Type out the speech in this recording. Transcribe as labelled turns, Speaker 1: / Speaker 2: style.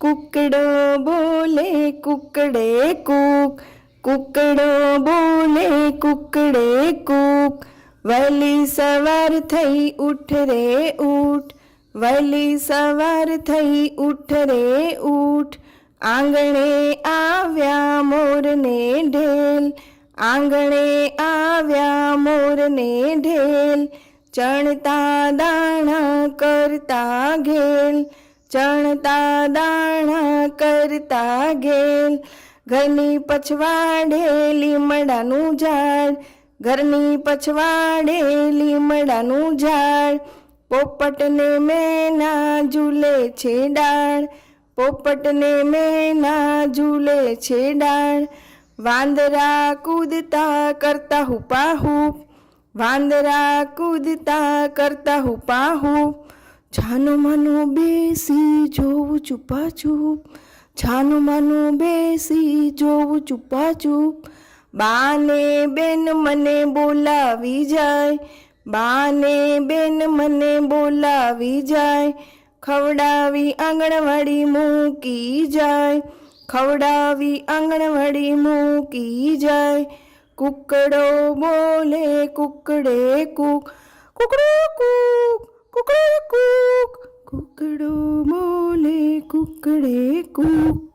Speaker 1: કુકડો બોલે કુકડે કૂક, કુકડો બોલે કુકડે કૂક. વહેલી સવાર થઈ ઉઠ રે ઉઠ વહેલી સવાર થઈ ઉઠ રે ઉઠ આંગણે આવ્યા મોરને ઢેલ, આંગણે આવ્યા મોરને ઢેલ. ચણતા દાણા કરતા ઘેલ ચણતા દાણા કરતા ઘેલ. ઘરની પછવાડે લીમડાનું ઝાડ. ઘરની પછવાડે લીમડાનું ઝાડ. પોપટને મેના ઝૂલે છે ડાળ. પોપટને મેના ઝૂલે છે ડાળ. વાંદરા કૂદતા કરતા હુપા હુપ વાંદરા કૂદતા કરતા હુપા હુપ છાનું માનું બેસી જોવું ચૂપા ચૂપ છાનું માનું બેસી જોવું ચૂપા ચૂપ બાને બેન મને બોલાવી જાય. બાને બેન મને બોલાવી જાય. ખવડાવી આંગણવાડી મૂકી જાય. ખવડાવી આંગણવાડી મૂકી જાય. કુકડો બોલે કુકડે કૂક. કુકડો કૂક, કુકડે કૂક. કુકડો બોલે કુકડે કૂક